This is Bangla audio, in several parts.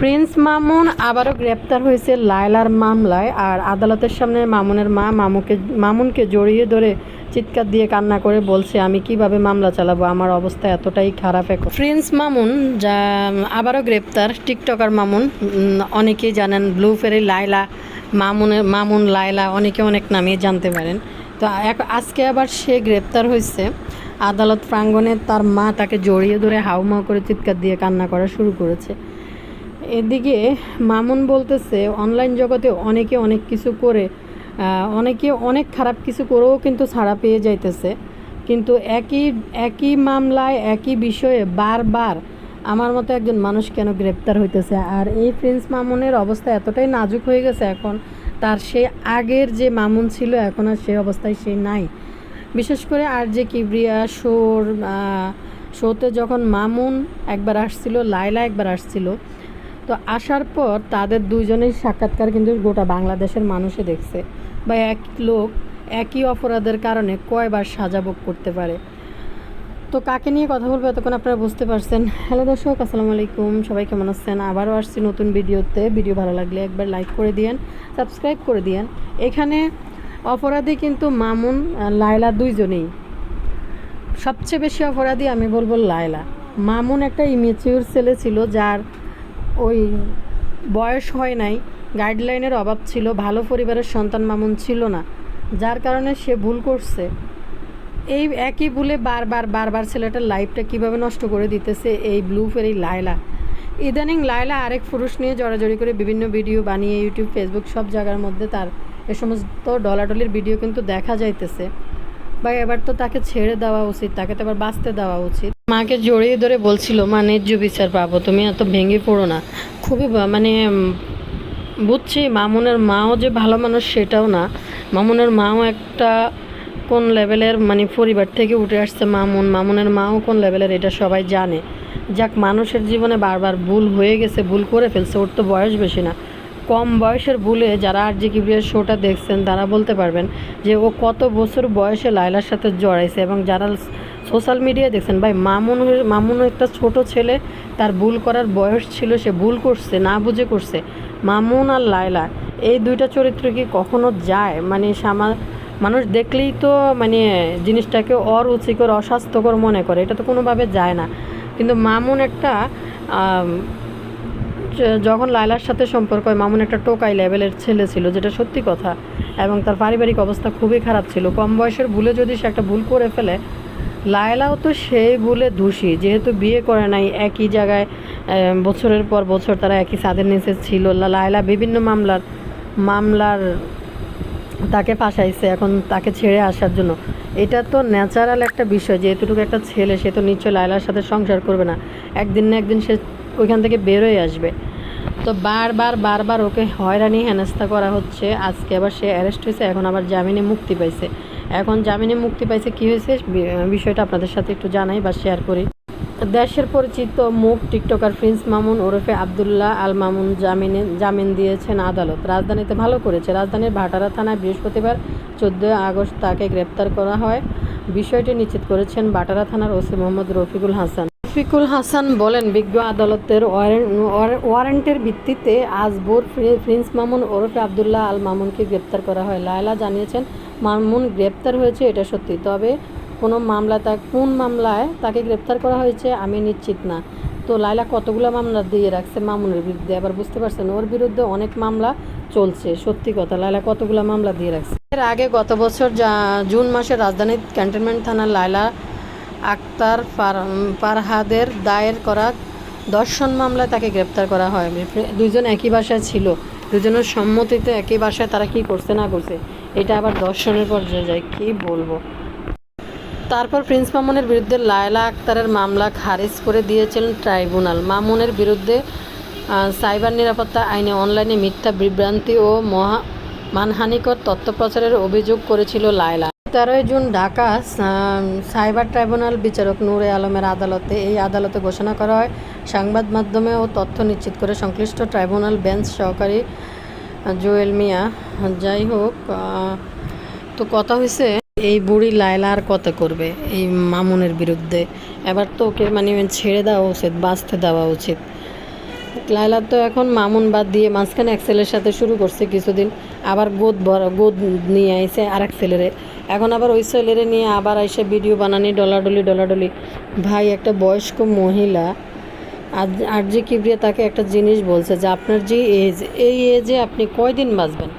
প্রিন্স মামুন আবারও গ্রেপ্তার হয়েছে লায়লার মামলায় আর আদালতের সামনে মামুনের মা মামুকে মামুনকে জড়িয়ে ধরে চিৎকার দিয়ে কান্না করে বলছে, আমি কীভাবে মামলা চালাবো? আমার অবস্থা এতটাই খারাপ এখন। প্রিন্স মামুন যা আবারও গ্রেপ্তার, টিকটকার মামুন অনেকেই জানেন ব্লু ফেরি লায়লা মামুনের মামুন, লায়লা, অনেকে অনেক নামে জানতে পারেন। তো আজকে আবার সে গ্রেপ্তার হয়েছে। আদালত প্রাঙ্গণে তার মা তাকে জড়িয়ে ধরে হাউমাউ করে চিৎকার দিয়ে কান্না করা শুরু করেছে। এদিকে মামুন বলতেছে, অনলাইন জগতে অনেকে অনেক কিছু করে অনেকে অনেক খারাপ কিছু করেও কিন্তু ছাড়া পেয়ে যাইতেছে। কিন্তু একই একই মামলায়, একই বিষয়ে বারবার আমার মতো একজন মানুষ কেন গ্রেপ্তার হইতেছে? আর এই প্রিন্স মামুনের অবস্থা এতটাই নাজুক হয়ে গেছে এখন, তার সে আগের যে মামুন ছিল, এখন আর সে অবস্থায় সে নাই। বিশেষ করে আর যে কিবরিয়া, শোর শোতে যখন মামুন একবার আসছিল, লায়লা একবার আসছিল, তো আসার পর তাদের দুইজনের সাক্ষাৎকার কিন্তু গোটা বাংলাদেশের মানুষে দেখছে বা এক লোক একই অপরাধের কারণে কয়বার সাজা ভোগ করতে পারে। তো কাকে নিয়ে কথা বলব এতক্ষণ আপনারা বুঝতে পারছেন। হ্যালো দর্শক, আসসালামু আলাইকুম। সবাই কেমন আছেন? আবারও আসছি নতুন ভিডিওতে। ভিডিও ভালো লাগলে একবার লাইক করে দিয়েন, সাবস্ক্রাইব করে দিয়েন। এখানে অপরাধী কিন্তু মামুন লায়লা দুইজনেই। সবচেয়ে বেশি অপরাধী আমি বলব লায়লা। মামুন একটা ইমেচিউর ছেলে ছিল যার ওই বয়স হয় নাই গাইডলাইনের অভাব ছিল, ভালো পরিবারের সন্তান মামুন ছিল না, যার কারণে সে ভুল করছে। এই একই ভুলে বারবার বারবার ছেলেটার লাইফটা কীভাবে নষ্ট করে দিতেছে এই ব্লু ফের এই লায়লা। ইদানিং লায়লা আরেক পুরুষ নিয়ে জড়াজড়ি করে বিভিন্ন ভিডিও বানিয়ে ইউটিউব ফেসবুক সব জায়গার মধ্যে তার এ সমস্ত ডলাডলির ভিডিও কিন্তু দেখা যাইতেছে। বা এবার তো তাকে ছেড়ে দেওয়া উচিত, তাকে তো এবার বাঁচতে দেওয়া উচিত। মাকে জড়িয়ে ধরে বলছিল, মা, ন্যায্য বিচার পাবো, তুমি এত ভেঙে পড়ো না। খুবই মানে বুঝছি, মামুনের মাও যে ভালো মানুষ সেটাও না। মামুনের মাও একটা কোন লেভেলের মানে পরিবার থেকে উঠে আসছে মামুন। মামুনের মাও কোন লেভেলের, এটা সবাই জানে। যাক, মানুষের জীবনে বারবার ভুল হয়ে গেছে, ভুল করে ফেলছে, ওর তো বয়স বেশি না। কম বয়সের ভুলে যারা আর জি কিবরিয়ার শোটা দেখছেন, তারা বলতে পারবেন যে ও কত বছর বয়সে লায়লার সাথে জড়াইছে এবং যারা সোশ্যাল মিডিয়ায় দেখছেন, ভাই মামুন মামুন একটা ছোট ছেলে, তার ভুল করার বয়স ছিল, সে ভুল করছে, না বুঝে করছে। মামুন আর লায়লা, এই দুইটা চরিত্র কি কখনো যায়? মানে সামা, মানুষ দেখলেই তো মানে জিনিসটাকে অরুচিকর, অস্বাস্থ্যকর মনে করে, এটা তো কোনোভাবে যায় না। কিন্তু মামুন একটা যখন লায়লার সাথে সম্পর্ক হয়, মামুন একটা টোকাই লেভেলের ছেলে ছিল, যেটা সত্যি কথা। এবং তার পারিবারিক অবস্থা খুবই খারাপ ছিল। কম বয়সের ভুলে যদি সে একটা ভুল করে ফেলে, লায়লাও তো সেই ভুলে দোষী। যেহেতু বিয়ে করে নাই, একই জায়গায় বছরের পর বছর তারা একই ছাদের নিচে ছিল। লায়লা বিভিন্ন মামলার মামলার তাকে ফাঁসাইছে এখন তাকে ছেড়ে আসার জন্য। এটা তো ন্যাচারাল একটা বিষয় যেহেতুটুকু একটা ছেলে, সে তো নিশ্চয় লায়লার সাথে সংসার করবে না। একদিন না একদিন সে ওইখান থেকে বেরোয় আসবে। তো বারবার বারবার ওকে হয়রানি, হেনস্থা করা হচ্ছে। আজকে আবার সে অ্যারেস্ট হয়েছে, এখন আবার জামিনে মুক্তি পাইছে। এখন জামিনে মুক্তি পাইছে কি হয়েছে বিষয়টা আপনাদের সাথে একটু জানাই বা শেয়ার করি। দেশের পরিচিত মুখ টিকটকার প্রিন্স মামুন ওরফে আবদুল্লাহ আল মামুন জামিনে, জামিন দিয়েছেন আদালত। রাজধানীতে ভালো করেছে। রাজধানীর ভাটারা থানায় বৃহস্পতিবার চোদ্দোই আগস্ট তাকে গ্রেপ্তার করা হয়। বিষয়টি নিশ্চিত করেছেন বাটারা থানার ওসি মোহাম্মদ রফিকুল হাসান। রফিকুল হাসান বলেন, বিজ্ঞ আদালতের ওয়ারেন্ট ওয়ারেন্টের ভিত্তিতে আজ ভোর প্রি- প্রিন্স মামুন ওরফে আবদুল্লাহ আল মামুনকে গ্রেপ্তার করা হয়। লায়লা জানিয়েছেন, মামুন গ্রেপ্তার হয়েছে, এটা সত্যি। তবে কোনো মামলা তা কোন মামলায় তাকে গ্রেপ্তার করা হয়েছে আমি নিশ্চিত না। তো লায়লা কতগুলো মামলা দিয়ে রাখছে মামুনের বিরুদ্ধে আবার বুঝতে পারছেন, ওর বিরুদ্ধে অনেক মামলা চলছে। সত্যি কথা, লায়লা কতগুলো মামলা দিয়ে রাখছে? এর আগে গত বছর জুন মাসে রাজধানীর ক্যান্টনমেন্ট থানার লায়লা আক্তার ফারহাদের দায়ের করা দর্শন মামলায় তাকে গ্রেপ্তার করা হয়। দুজন একই বাসায় ছিল। দুজনের সম্মতিতে একই বাসায় তারা কি করছে না করছে, এটা আবার দর্শনের পর্যায়ে যায়। কি বলব? তারপর প্রিন্স মামুনের বিরুদ্ধে লায়লা আক্তারের মামলা খারিজ করে দিয়েছিলেন ট্রাইব্যুনাল। মামুনের বিরুদ্ধে সাইবার নিরাপত্তা আইনে অনলাইনে মিথ্যা বিভ্রান্তি ও মহা মানহানিকর তথ্য প্রচারের অভিযোগ করেছিল লায়লা। তেরোই জুন ঢাকা সাইবার ট্রাইব্যুনাল বিচারক নূরে আলমের আদালতে এই আদালতে ঘোষণা করা হয়। সংবাদ মাধ্যমে ও তথ্য নিশ্চিত করে সংশ্লিষ্ট ট্রাইব্যুনাল বেঞ্চ সহকারী জুয়েল মিয়া। যাই হোক তো কথা হয়েছে এই বুড়ি লায়লা আর কত করবে এই মামুনের বিরুদ্ধে? এবার তো ওকে মানে ছেড়ে দেওয়া উচিত, বাঁচতে দেওয়া উচিত। লায়লা তো এখন মামুন বাদ দিয়ে মাঝখানে এক ছেলের সাথে শুরু করছে কিছুদিন, আবার গোদ বড় গোদ নিয়ে আইসে আর এক ছেলেরে। এখন আবার ওই ছেলেরে নিয়ে আবার আইসে ভিডিও বানানি, ডলাডলি ডলাডলি। ভাই, একটা বয়স্ক মহিলা আজ আর যে কিবরিয়া তাকে একটা জিনিস বলছে যে, আপনার যে এজ এই এজে আপনি কয়দিন বাঁচবেন?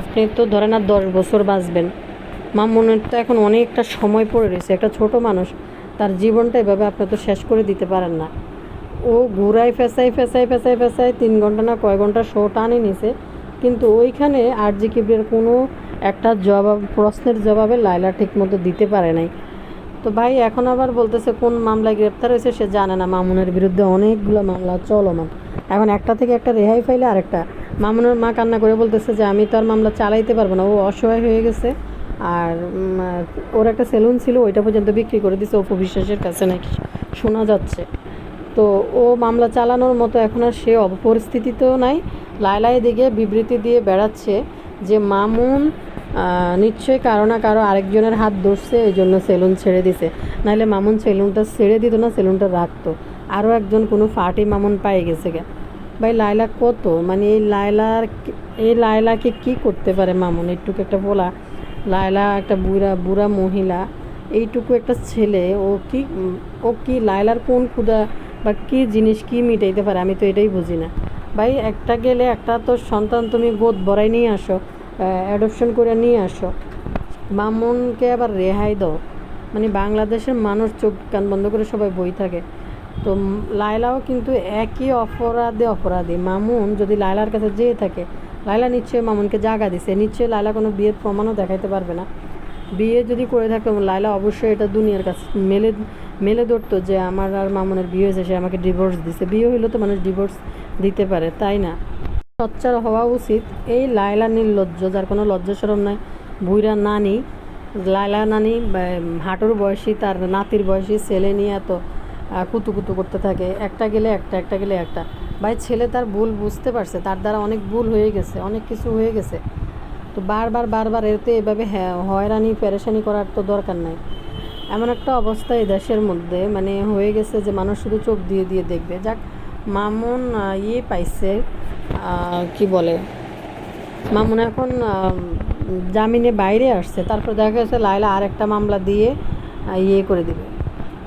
আপনি তো ধরেন আর দশ বছর বাঁচবেন। মামুনের তো এখন অনেকটা সময় পড়ে রয়েছে। একটা ছোট মানুষ, তার জীবনটা এভাবে আপনি তো শেষ করে দিতে পারেন না। ও ঘুরাই ফেসাই ফেসাই ফেসাই ফেসাই তিন ঘণ্টা না কয় ঘণ্টা শো টানে নিছে। কিন্তু ওইখানে আর জি কিবরিয়ার কোনো একটা জবাব, প্রশ্নের জবাবে লাইলা ঠিকমতো দিতে পারে নাই। তো ভাই, এখন আবার বলতেছে, কোন মামলায় গ্রেপ্তার হয়েছে সে জানে না। মামুনের বিরুদ্ধে অনেকগুলো মামলা চলমান। এখন একটা থেকে একটা রেহাই পাইলে আরেকটা। মামুনের মা কান্না করে বলতেছে যে, আমি তো আর মামলা চালাইতে পারব না। ও অসহায় হয়ে গেছে। আর ওর একটা সেলুন ছিল, ওইটা পর্যন্ত বিক্রি করে দিছে, অপু বিশ্বাসের কাছে নাকি শোনা যাচ্ছে। তো ও মামলা চালানোর মতো এখন আর সে অব- পরিস্থিতিতেও নাই। লাইলাই দিকে বিবৃতি দিয়ে বেড়াচ্ছে যে মামুন নিশ্চয়ই কারও না কারও আরেকজনের হাত ধরছে, এই জন্য সেলুন ছেড়ে দিছে। নাহলে মামুন সেলুনটা ছেড়ে দিত না, সেলুনটা রাখতো। আরও একজন কোনো ফাটি মামুন পাই গেছে গে। ভাই লাইলা কত? মানে এই লাইলার এই লাইলাকে কি করতে পারে মামুন? এইটুকু একটা বলা। লায়লা একটা বুড়া বুড়া মহিলা, এইটুকু একটা ছেলে, ও কি ও কি লায়লার কোন ক্ষুদা বা কী জিনিস কী মিটাইতে পারে, আমি তো এটাই বুঝি না। ভাই, একটা গেলে একটা তো সন্তান তুমি গোদ বড়াই নিয়ে আসো অ্যাডপশন করে নিয়ে আসো। মামুনকে আবার রেহাই দাও। মানে বাংলাদেশের মানুষ চোখ কান বন্ধ করে সবাই বই থাকে। তো লায়লাও কিন্তু একই অপরাধে অপরাধী। মামুন যদি লায়লার কাছে যেয়ে থাকে, লায়লা নিশ্চয়ই মামুনকে জাগা দিছে, নিশ্চয়ই লায়লা কোনো বিয়ের প্রমাণও দেখাইতে পারবে না। বিয়ে যদি করে থাকে, লায়লা অবশ্যই এটা দুনিয়ার কাছে মেলে মেলে ধরতো যে আমার আর মামুনের বিয়ে হয়েছে, সে আমাকে ডিভোর্স দিছে। বিয়ে হইলে তো মানুষ ডিভোর্স দিতে পারে, তাই না? সচ্চার হওয়া উচিত। এই লায়লা নির্লজ্জ, যার কোনো লজ্জা সরম নাই বুইরা নানি, লায়লা নানি হাঁটুর বয়সী, তার নাতির বয়সী ছেলে নিয়ে এত কুতু কুতু করতে থাকে। একটা গেলে একটা একটা গেলে একটা। ভাই, ছেলে তার ভুল বুঝতে পারছে, তার দ্বারা অনেক ভুল হয়ে গেছে, অনেক কিছু হয়ে গেছে। তো বারবার বারবার এতে এভাবে হ্যাঁ হয়রানি, পেরেশানি করার তো দরকার নাই। এমন একটা অবস্থা এই দেশের মধ্যে মানে হয়ে গেছে যে মানুষ শুধু চোখ দিয়ে দিয়ে দেখবে। যাক, মামুন ইয়ে পাইছে কি বলে? মামুন এখন জামিনে বাইরে আসছে, তারপর দেখা গেছে লাইলা আর একটা মামলা দিয়ে ইয়ে করে দিবে।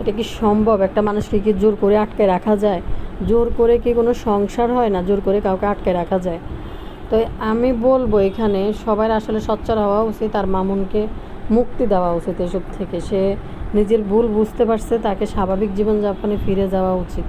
এটা কি সম্ভব? একটা মানুষকে কি জোর করে আটকে রাখা যায়? জোর করে কি কোনো সংসার হয় না? জোর করে কাউকে আটকে রাখা যায়? তো আমি বলব এখানে, সবার আসলে সচ্চার হওয়া উচিত আর মামুনকে মুক্তি দেওয়া উচিত এসব থেকে। সে নিজের ভুল বুঝতে পারছে, তাকে স্বাভাবিক জীবনযাপনে ফিরে যাওয়া উচিত।